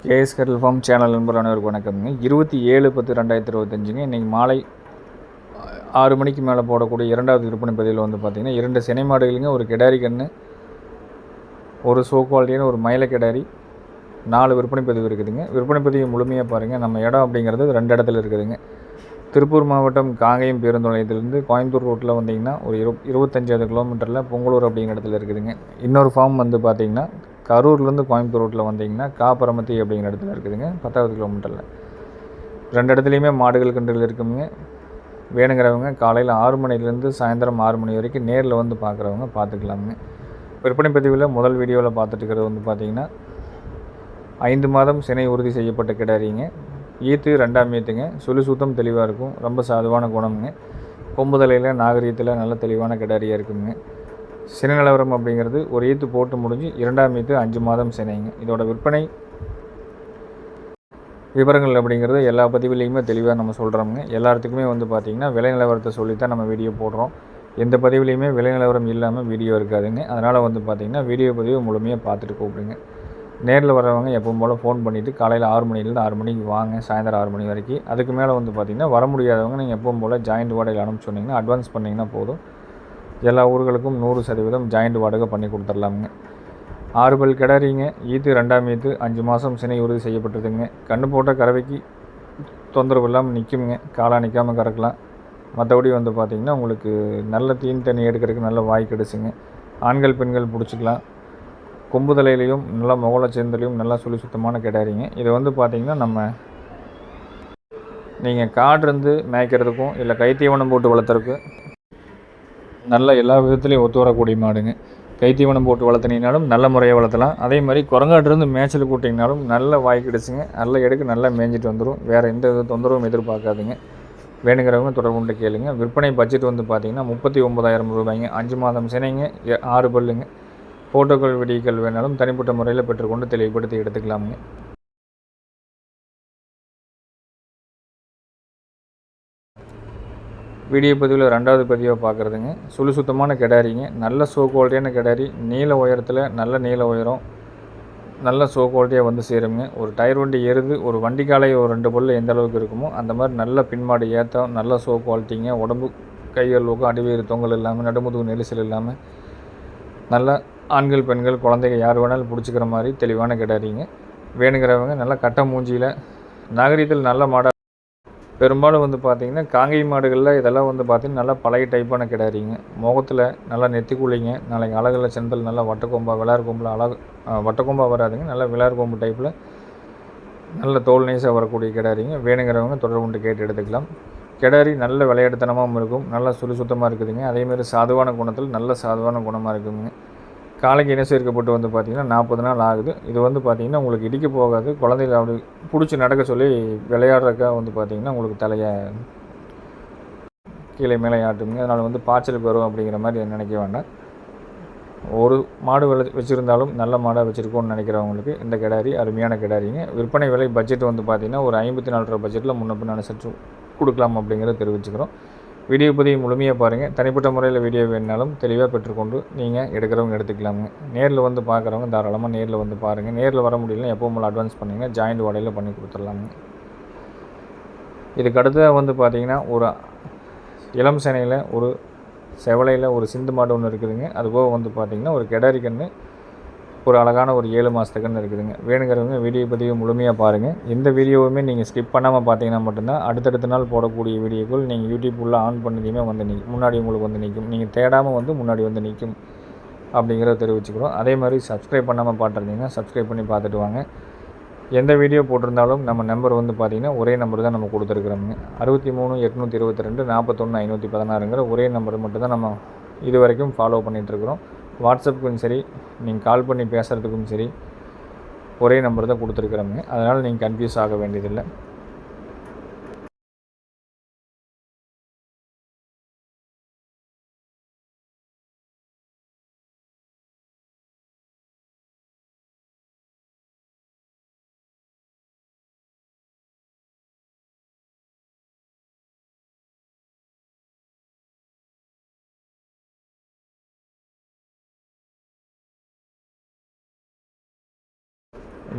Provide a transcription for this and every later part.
KS கரல் form channel நண்பர் அனைவருக்கு வணக்கம்ங்க. இருபத்தி ஏழு பத்து ரெண்டாயிரத்தி இருபத்தஞ்சுங்க. இன்றைக்கி மாலை ஆறு மணிக்கு மேலே போடக்கூடிய இரண்டாவது விற்பனை பதிவில் வந்து பார்த்திங்கன்னா இரண்டு சினை மாடுகளுங்க ஒரு கிடாரி கன்று ஒரு சோ குவாலிட்டியான ஒரு மயில கிடாரி நாலு விற்பனை பதிவு இருக்குதுங்க. விற்பனை பதிவு முழுமையாக பாருங்கள் நம்ம இடம் அப்படிங்கிறது ரெண்டு இடத்துல இருக்குதுங்க. திருப்பூர் மாவட்டம் காங்கேயம் பேருந்து நிலையத்திலேருந்து கோயம்புத்தூர் ரோட்டில் வந்தீங்கன்னா ஒரு இரு இருபத்தஞ்சாவது கிலோமீட்டரில் பொங்கலூர் அப்படிங்கிற இடத்துல இருக்குதுங்க. இன்னொரு ஃபார்ம் வந்து பார்த்திங்கன்னா கரூர்லேருந்து கோயம்புத்தூர் ரோட்டில் வந்தீங்கன்னா காப்பரமத்தி அப்படிங்கிற இடத்துல இருக்குதுங்க. பத்தாவது கிலோமீட்டரில் ரெண்டு இடத்துலையுமே மாடுகள் கன்றுகள் இருக்குங்க. வேணுங்கிறவங்க காலையில் ஆறு மணிலேருந்து சாயந்தரம் ஆறு மணி வரைக்கும் நேரில் வந்து பார்க்குறவங்க பார்த்துக்கலாமுங்க விற்பனை பதிவில் முதல் வீடியோவில் பார்த்துட்டுருக்கிறது வந்து பார்த்திங்கன்னா ஐந்து மாதம் சினை உறுதி செய்யப்பட்ட கிடாரிங்க. ஈத்து ரெண்டாம் ஈத்துங்க. சுழி சுத்தம் தெளிவாக இருக்கும். ரொம்ப சாதுவான குணம்ங்க. கொம்புதலையில் நாகரீகத்தில் நல்ல தெளிவான கிடாரியாக இருக்குங்க. சினை நிலவரம் அப்படிங்கிறது ஒரு ஈத்து போட்டு முடிஞ்சு இரண்டாம் ஈத்து அஞ்சு மாதம் சினைங்க. இதோட விற்பனை விவரங்கள் அப்படிங்கிறது எல்லா பதிவுலேயுமே தெளிவாக நம்ம சொல்கிறோம்ங்க எல்லாத்துக்குமே வந்து பார்த்திங்கன்னா விலை நிலவரத்தை சொல்லி தான் நம்ம வீடியோ போடுறோம். எந்த பதிவுலேயுமே விலை நிலவரம் இல்லாமல் வீடியோ இருக்காதுங்க. அதனால் வந்து பார்த்திங்கன்னா வீடியோ பதிவு முழுமையாக பார்த்துட்டு கூப்பிடுங்க. நேரில் வரவங்க எப்பவும் போல் ஃபோன் பண்ணிவிட்டு காலையில் ஆறு மணிலேருந்து ஆறு மணிக்கு வாங்க சாயந்தரம் ஆறு மணி வரைக்கும். அதுக்கு மேலே வந்து பார்த்திங்கன்னா வர முடியாதவங்க நீங்கள் எப்பவும் போல் ஜாயிண்ட் வாடகையில் அனுப்பிச்சு சொன்னீங்கன்னா அட்வான்ஸ் பண்ணிங்கன்னா போதும். எல்லா ஊர்களுக்கும் நூறு சதவீதம் ஜாயிண்ட் வாடகை பண்ணி கொடுத்துர்லாமுங்க ஆறு பல் ஈத்து ரெண்டாம் ஈத்து அஞ்சு மாதம் சினை உறுதி செய்யப்பட்டதுங்க கண்ணு போட்ட கறவைக்கு தொந்தரவு இல்லாமல் நிற்குங்க காலாக நிற்காமல் கறக்கலாம். மற்றபடி வந்து பார்த்திங்கன்னா உங்களுக்கு நல்ல தீன் தண்ணி எடுக்கிறதுக்கு நல்ல வாய் கிடச்சிங்க ஆண்கள் பெண்கள் பிடிச்சிக்கலாம். கொம்பு தலையிலையும் நல்லா முகல சேர்ந்தலையும் நல்லா சுழி சுத்தமான கிடாரிங்க. இது வந்து பார்த்திங்கன்னா நம்ம நீங்கள் காட்டிருந்து மேய்க்கிறதுக்கும் இல்லை கைத்தீவனம் போட்டு வளர்த்துறதுக்கு நல்ல எல்லா விதத்துலேயும் ஒத்து வரக்கூடிய மாடுங்க. கைத்தீவனம் போட்டு வளர்த்துனீங்கனாலும் நல்ல முறையாக வளர்த்தலாம். அதே மாதிரி குரங்காட்டிருந்து மேய்ச்சல் கூட்டிங்கனாலும் நல்ல வாய் கிடச்சிங்க. நல்ல எடுக்கு நல்லா மேய்ஞ்சிட்டு வந்துடும் வேறு எந்த வித தொந்தரவும் எதிர்பார்க்காதுங்க. வேணுங்கிறவங்க தொடர்பு கொண்டு கேளுங்க. விற்பனை பட்ஜெட் வந்து பார்த்திங்கன்னா முப்பத்தி ஒம்பதாயிரம் ரூபாய்ங்க. அஞ்சு மாதம் சினைங்க. ஆறு பல்லுங்க. ஃபோட்டோக்கள் வீடியோக்கள் வேணாலும் தனிப்பட்ட முறையில் பெற்றுக்கொண்டு தெளிவுபடுத்தி எடுத்துக்கலாமுங்க. வீடியோ பதிவில் ரெண்டாவது பதிவாக பார்க்குறதுங்க சுழு சுத்தமான கிடாரிங்க. நல்ல சோ குவாலிட்டியான கிடாரி. நீல உயரத்தில் நல்ல நீல உயரம். நல்ல சோ குவாலிட்டியாக வந்து சேருங்க. ஒரு டயர் வண்டி எருது ஒரு வண்டி காலை ஒரு ரெண்டு பொருள் எந்த அளவுக்கு இருக்குமோ அந்த மாதிரி நல்ல பின்மாடு ஏற்றம் நல்ல சோ குவாலிட்டிங்க உடம்பு கைகள் ஊக்கம் அடிவேறு தொங்கல் இல்லாமல் நடுமுதுகு நெரிசல் இல்லாமல் நல்ல ஆண்கள் பெண்கள் குழந்தைங்க யார் வேணாலும் பிடிச்சிக்கிற மாதிரி தெளிவான கிடாரிங்க. வேணுங்கிறவங்க நல்லா கட்ட மூஞ்சியில் நாகரீகத்தில் நல்ல மாடல் பெரும்பாலும் வந்து பார்த்திங்கன்னா காங்கை மாடுகளில் இதெல்லாம் வந்து பார்த்திங்கன்னா நல்லா பழைய டைப்பான கிடாரிங்க முகத்தில் நல்லா நெத்திக்குள்ளிங்க நாளைக்கு அழகில் செந்தல் நல்லா வட்டக்கொம்பா விளார் கொம்பில் அழகு வட்டக்கொம்பாக வராதுங்க. நல்லா விளார் கொம்பு டைப்பில் நல்ல தோல் நைஸாக வரக்கூடிய கிடாரிங்க வேணுங்கிறவங்க தொடர்பு கொண்டு கேட்டு எடுத்துக்கலாம். கிடாரி நல்ல விளையாட்டுத்தனமாகவும் இருக்கும். நல்லா சுறுசுத்தமாக இருக்குதுங்க. அதேமாதிரி சாதுவான குணத்தில் நல்ல சாதுவான குணமாக இருக்குதுங்க காலைக்கு இன சேர்க்கப்பட்டு வந்து பார்த்திங்கன்னா நாற்பது நாள் ஆகுது. இது வந்து பார்த்திங்கன்னா உங்களுக்கு இடிக்க போகாது. குழந்தைகள் அப்படி பிடிச்சி நடக்க சொல்லி விளையாடுறக்கா வந்து பார்த்திங்கன்னா உங்களுக்கு தலையை கீழே மேலே ஆட்டுங்க. அதனால் வந்து பாய்ச்சல் பெறும் அப்படிங்கிற மாதிரி நினைக்க வேண்டாம். ஒரு மாடு வள வச்சுருந்தாலும் நல்ல மாடாக வச்சுருக்கோன்னு நினைக்கிறவங்களுக்கு இந்த கிடாரி அருமையான கிடாரிங்க. விற்பனை விலை பட்ஜெட் வந்து பார்த்திங்கன்னா ஒரு ஐம்பத்தி நாலு ரூபா பட்ஜெட்டில் முன்ன அனுசரித்து கொடுக்கலாம் அப்படிங்கிறத தெரிவிச்சுக்கிறோம். வீடியோ பதிவு முழுமையாக பாருங்கள் தனிப்பட்ட முறையில் வீடியோ வேணுனாலும் தெளிவாக பெற்றுக்கொண்டு நீங்கள் எடுக்கிறவங்க எடுத்துக்கலாமுங்க நேரில் வந்து பார்க்குறவங்க தாராளமாக நேரில் வந்து பாருங்கள் நேரில் வர முடியலன்னா எப்போ உங்களை அட்வான்ஸ் பண்ணிங்கன்னா ஜாயிண்ட் வாடகையில் பண்ணி கொடுத்துடலாமுங்க இதுக்கு அடுத்ததாக வந்து பார்த்திங்கன்னா ஒரு இளம் சேனையில் ஒரு செவலையில் ஒரு சிந்து மாடு ஒன்று இருக்குதுங்க. அதுபோக வந்து பார்த்திங்கன்னா ஒரு கெடாரி கன்று ஒரு அழகான ஒரு ஏழு மாதத்துக்குன்னு இருக்குதுங்க. வேணுங்கிறவங்க வீடியோ பதிவு முழுமையாக பாருங்கள் எந்த வீடியோவுமே நீங்கள் ஸ்கிப் பண்ணாமல் பார்த்தீங்கன்னா மட்டும்தான் அடுத்தடுத்த நாள் போடக்கூடிய வீடியோக்கள் நீங்கள் யூடியூப் உள்ள ஆன் பண்ணதையுமே வந்து நிற்கும் முன்னாடி உங்களுக்கு வந்து நிற்கும் நீங்கள் தேடாமல் வந்து முன்னாடி வந்து நிற்கும் அப்படிங்கிறத தெரிவிச்சுக்கிறோம். அதே மாதிரி சப்ஸ்கிரைப் பண்ணாமல் பார்த்துருந்தீங்கன்னா சப்ஸ்கிரைப் பண்ணி பார்த்துட்டு வாங்க. எந்த வீடியோ போட்டிருந்தாலும் நம்ம நம்பர் வந்து பார்த்திங்கன்னா ஒரே நம்பர் தான் நம்ம கொடுத்துருக்குறோங்க அறுபத்தி மூணு எட்நூற்றி இருபத்தி ரெண்டு நாற்பத்தொன்று ஐநூற்றி பதினாறுங்கிற ஒரே நம்பர் மட்டும் தான் நம்ம இது வரைக்கும் ஃபாலோ பண்ணிகிட்ருக்குறோம் வாட்ஸ்அப்புக்கும் சரி நீங்கள் கால் பண்ணி பேசுகிறதுக்கும் சரி ஒரே நம்பர் தான் கொடுத்துருக்குறோங்க அதனால் நீங்கள் கன்ஃபியூஸ் ஆக வேண்டியதில்லை.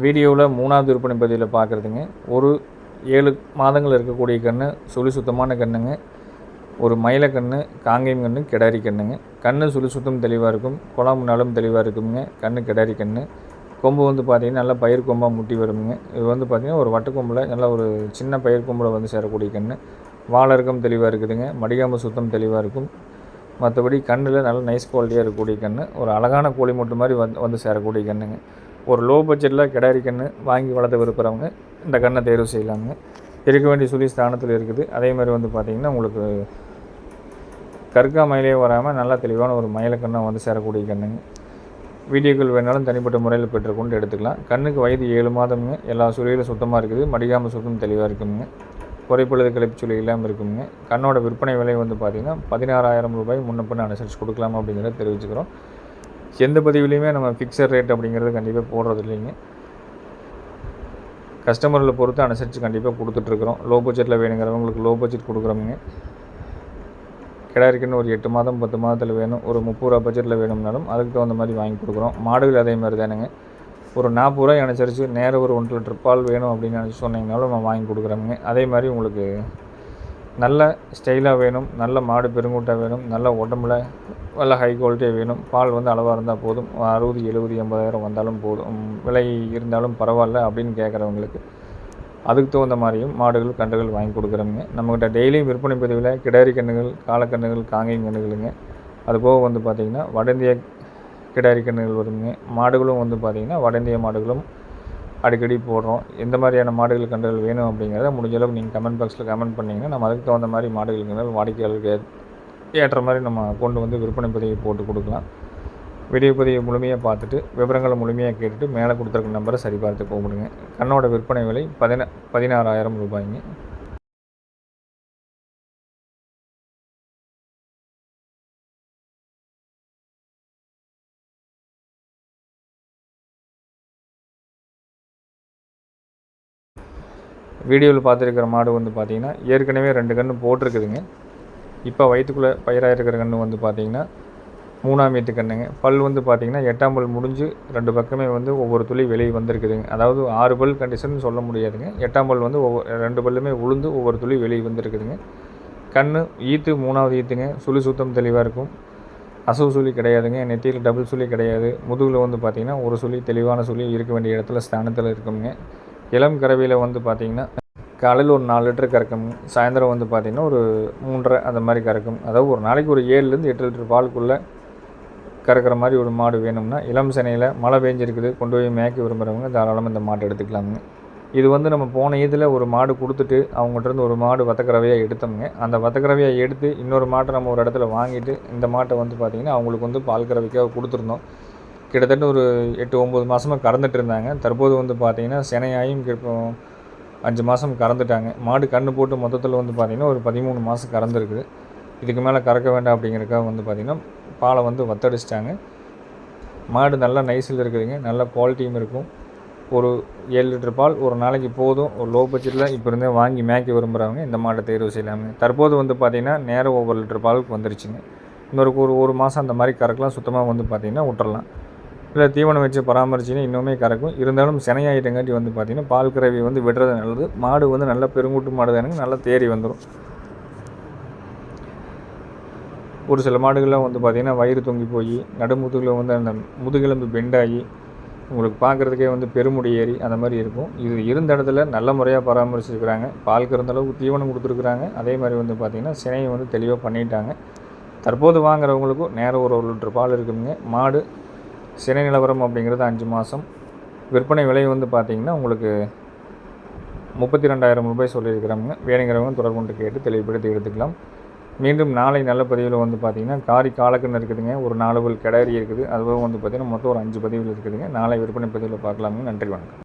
வீடியோவில் மூணாவது விற்பனை பதிவில் பார்க்குறதுங்க ஒரு ஏழு மாதங்கள் இருக்கக்கூடிய கன்று சுழி சுத்தமான கன்றுங்க ஒரு மயில கன்று காங்கேயம் கன்று கிடாரி கன்றுங்க கண் சுழி சுத்தம் தெளிவாக இருக்கும். குழம்புனாலும் தெளிவாக இருக்குங்க. கண் கிடாரி கன்று கொம்பு வந்து பார்த்திங்கன்னா நல்லா பயிர் கொம்பாக முட்டி வருங்க. இது வந்து பார்த்திங்கன்னா ஒரு வட்டக்கொம்பில் நல்லா ஒரு சின்ன பயிர் கொம்பில் வந்து சேரக்கூடிய கன்று வாழருக்கம் தெளிவாக இருக்குதுங்க. மடிகாம்பு சுத்தம் தெளிவாக இருக்கும். மற்றபடி கண்ணில் நல்ல நைஸ் குவாலிட்டியாக இருக்கக்கூடிய கன்று ஒரு அழகான கோழி மூட்டு மாதிரி வந்து வந்து சேரக்கூடிய கன்றுங்க ஒரு லோ பட்ஜெட்டில் கிடாரி கன்று வாங்கி வளர்த்த விருப்புறவங்க இந்த கண்ணை தேர்வு செய்யலாமுங்க. இருக்க வேண்டிய சுழி ஸ்தானத்தில் இருக்குது. அதே மாதிரி வந்து பார்த்திங்கன்னா உங்களுக்கு கற்கா மயிலே வராமல் நல்லா தெளிவான ஒரு மயிலக்கண்ணை வந்து சேரக்கூடிய கண்ணுங்க. வீடியோக்கள் வேணாலும் தனிப்பட்ட முறையில் பெற்றுக்கொண்டு எடுத்துக்கலாம். கண்ணுக்கு வயது ஏழு மாதமுங்க. எல்லா சுழியிலும் சுத்தமாக இருக்குது. மடிகாமல் சுத்தம் தெளிவாக இருக்குங்க. குறைப்பழுது கிளப்பி சுழி இல்லாமல் இருக்குங்க. கண்ணோட விற்பனை விலை வந்து பார்த்திங்கன்னா பதினாறாயிரம் ரூபாய் முன்னப்பின்னு அனுசரித்து கொடுக்கலாம் அப்படிங்கிறத தெரிவிச்சுக்கிறோம். எந்த பதிவுலையுமே நம்ம ஃபிக்ஸட் ரேட் அப்படிங்கிறது கண்டிப்பாக போடுறது இல்லைங்க. கஸ்டமர்களை பொறுத்து அனுசரித்து கண்டிப்பாக கொடுத்துட்ருக்குறோம். லோ பட்ஜெட்டில் வேணுங்கிறவங்களுக்கு லோ பட்ஜெட் கொடுக்குறோமுங்க. கிடாரிக்குன்னு ஒரு எட்டு மாதம் பத்து மாதத்தில் வேணும். ஒரு முப்பது ரூபா பட்ஜெட்டில் வேணும்னாலும் அதுக்கு தகுந்த மாதிரி வாங்கி கொடுக்குறோம். மாடுகள் அதே மாதிரி தானுங்க. ஒரு நாற்பது ரூபாய் அனுசரித்து நேராக ஒரு ஒன்று லிட்டர் பால் வேணும் அப்படின்னு நினச்சி சொன்னீங்கனாலும் நம்ம வாங்கி கொடுக்குறோமுங்க. அதே மாதிரி உங்களுக்கு நல்ல ஸ்டைலாக வேணும். நல்ல மாடு பெருங்கூட்டாக வேணும். நல்ல உடம்புல நல்ல ஹை குவாலிட்டியாக வேணும். பால் வந்து அளவாக இருந்தால் போதும். அறுபது எழுபது எண்பதாயிரம் வந்தாலும் போதும். விலை இருந்தாலும் பரவாயில்ல அப்படின்னு கேட்குறவங்களுக்கு அதுக்கு தகுந்த மாதிரியும் மாடுகள் கன்றுகள் வாங்கி கொடுக்குறோங்க நம்மக்கிட்ட டெய்லியும் விற்பனை பதிவில் கிடாரி கன்றுகள் காலக்கன்றுகள் காங்கேயம் கன்றுகளுங்க. அதுபோக வந்து பார்த்திங்கன்னா வடந்திய கிடாரி கன்றுகள் வருங்க. மாடுகளும் வந்து பார்த்திங்கன்னா வடந்திய மாடுகளும் அடிக்கடி போடுறோம். எந்த மாதிரியான மாடுகள் கன்றுகள் வேணும் அப்படிங்கிறத முடிஞ்சளவுக்கு நீங்கள் கமெண்ட் பாக்ஸில் கமெண்ட் பண்ணிங்கன்னா நம்ம அதுக்கு தகுந்த மாதிரி மாடுகள் கன்றுகள் வாடிக்கையாளருக்கு ஏற்ற மாதிரி நம்ம கொண்டு வந்து விற்பனை பதிவை போட்டு கொடுக்கலாம். வீடியோ பதிவை முழுமையாக பார்த்துட்டு விவரங்களை முழுமையாக கேட்டுட்டு மேலே கொடுத்துருக்க நம்பரை சரி பார்த்து கூப்பிடுங்க கண்ணோட விற்பனை விலை பதின பதினாறாயிரம் ரூபாய்ங்க. வீடியோவில் பார்த்துருக்கிற மாடு வந்து பார்த்திங்கன்னா ஏற்கனவே ரெண்டு கன்று போட்டிருக்குதுங்க. இப்போ வயிற்றுக்குள்ளே பயிராக இருக்கிற கன்று வந்து பார்த்திங்கன்னா மூணாம் வீட்டு கண்ணுங்க பல் வந்து பார்த்திங்கன்னா எட்டாம் பல் முடிஞ்சு ரெண்டு பக்கமே வந்து ஒவ்வொரு துளி வெளியே வந்திருக்குதுங்க. அதாவது ஆறு பல் கண்டிஷன் சொல்ல முடியாதுங்க. எட்டாம் பல் வந்து ஒவ்வொரு ரெண்டு பல்லுமே உளுந்து ஒவ்வொரு துளி வெளியே வந்திருக்குதுங்க. கண் ஈத்து மூணாவது ஈத்துங்க. சுழி சுத்தம் தெளிவாக இருக்கும். அசவு சுழி கிடையாதுங்க. நெத்தியில் டபுள் சுழி கிடையாது. முதுகில் வந்து பார்த்திங்கன்னா ஒரு சுழி தெளிவான சுழி இருக்க வேண்டிய இடத்துல ஸ்தானத்தில் இருக்குங்க. இளம் கறவையில் வந்து பார்த்திங்கன்னா காலையில் ஒரு நாலு லிட்டர் கறக்கும் சாயந்தரம் வந்து பார்த்திங்கன்னா ஒரு மூன்றரை அந்த மாதிரி கறக்கும். அதாவது ஒரு நாளைக்கு ஒரு ஏழுலேருந்து எட்டு லிட்டர் பாலுக்குள்ளே கறக்கிற மாதிரி ஒரு மாடு வேணும்னா இளம் சனையில் மழை பெஞ்சிருக்குது கொண்டு போய் மேய்க்க விரும்புகிறவங்க தாராளமாக இந்த மாட்டை எடுத்துக்கலாமுங்க இது வந்து நம்ம போன இதில் ஒரு மாடு கொடுத்துட்டு அவங்ககிட்ட ஒரு மாடு வத்தக்கறவையாக எடுத்தோம்ங்க. அந்த வத்தக்கறவையாக எடுத்து இன்னொரு மாட்டை நம்ம ஒரு இடத்துல வாங்கிட்டு இந்த மாட்டை வந்து பார்த்திங்கன்னா அவங்களுக்கு வந்து பால் கறவைக்காக கொடுத்துருந்தோம். கிட்டத்தட்ட ஒரு எட்டு ஒம்பது மாதமாக கறந்துட்டு இருந்தாங்க. தற்போது வந்து பார்த்திங்கன்னா சினையாயும் இப்போ அஞ்சு மாதம் கறந்துட்டாங்க. மாடு கன்று போட்டு மொத்தத்தில் வந்து பார்த்திங்கன்னா ஒரு பதிமூணு மாதம் கறந்துருக்குது. இதுக்கு மேலே கறக்க வேண்டாம் அப்படிங்கிறக்காக வந்து பார்த்திங்கன்னா பாலை வந்து வத்தடிச்சிட்டாங்க. மாடு நல்லா நைஸில் இருக்குதுங்க. நல்ல குவாலிட்டியும் இருக்கும். ஒரு ஏழு லிட்டர் பால் ஒரு நாளைக்கு போதும். ஒரு லோ பட்ஜெட்டில் இப்போ இருந்தே வாங்கி மேய்க்க விரும்புகிறவங்க இந்த மாட்டை தேர்வு செய்யலாமுங்க. தற்போது வந்து பார்த்திங்கன்னா நேரம் ஒவ்வொரு லிட்டர் பாலுக்கு வந்துருச்சுங்க. இன்னொரு ஒரு ஒரு மாதம் அந்த மாதிரி கறக்கலாம். சுத்தமாக வந்து பார்த்திங்கன்னா விட்டுறலாம். இல்லை தீவனம் வச்சு பராமரிச்சிங்கன்னா இன்னுமே கறக்கும். இருந்தாலும் சினையாயிட்டங்காட்டி வந்து பார்த்திங்கன்னா பால் கறவை வந்து விடுறது நல்லது. மாடு வந்து நல்ல பெருங்கூட்டு மாடு தானுங்க நல்லா தேறி வந்துடும் ஒரு சில மாடுகள்லாம் வந்து பார்த்திங்கன்னா வயிறு தொங்கி போய் நடுமுதுகில் வந்து அந்த முதுகெலும்பு பெண்டாகி உங்களுக்கு பார்க்குறதுக்கே வந்து பெருமுடி ஏறி அந்த மாதிரி இருக்கும். இது இருந்த இடத்துல நல்ல முறையாக பராமரிச்சிருக்கிறாங்க. பால் கறந்த அளவுக்கு தீவனம் கொடுத்துருக்குறாங்க. அதே மாதிரி வந்து பார்த்திங்கன்னா சினையை வந்து தெளிவாக பண்ணிட்டாங்க. தற்போது வாங்குறவங்களுக்கும் நேரம் ஒரு ஒரு லிட்டர் பால் இருக்குதுங்க மாடு சிறை நிலவரம் அப்படிங்கிறது அஞ்சு மாதம் விற்பனை விலை வந்து பார்த்திங்கன்னா உங்களுக்கு முப்பத்தி ரெண்டாயிரம் ரூபாய் சொல்லியிருக்கிறாங்க. வேணுங்கிறவங்க தொடர்பு கொண்டு கேட்டு தெளிவுபடுத்தி எடுத்துக்கலாம். மீண்டும் நாளை நல்ல பதிவில் வந்து பார்த்திங்கன்னா காரி காலக்கண்ணு இருக்குதுங்க. ஒரு நாலு பல் கிடாரி இருக்குது. அதுவும் வந்து பார்த்திங்கன்னா மொத்தம் ஒரு அஞ்சு பதிவில் இருக்குதுங்க. நாளை விற்பனை பதிவில் பார்க்கலாமுங்க நன்றி வணக்கம்.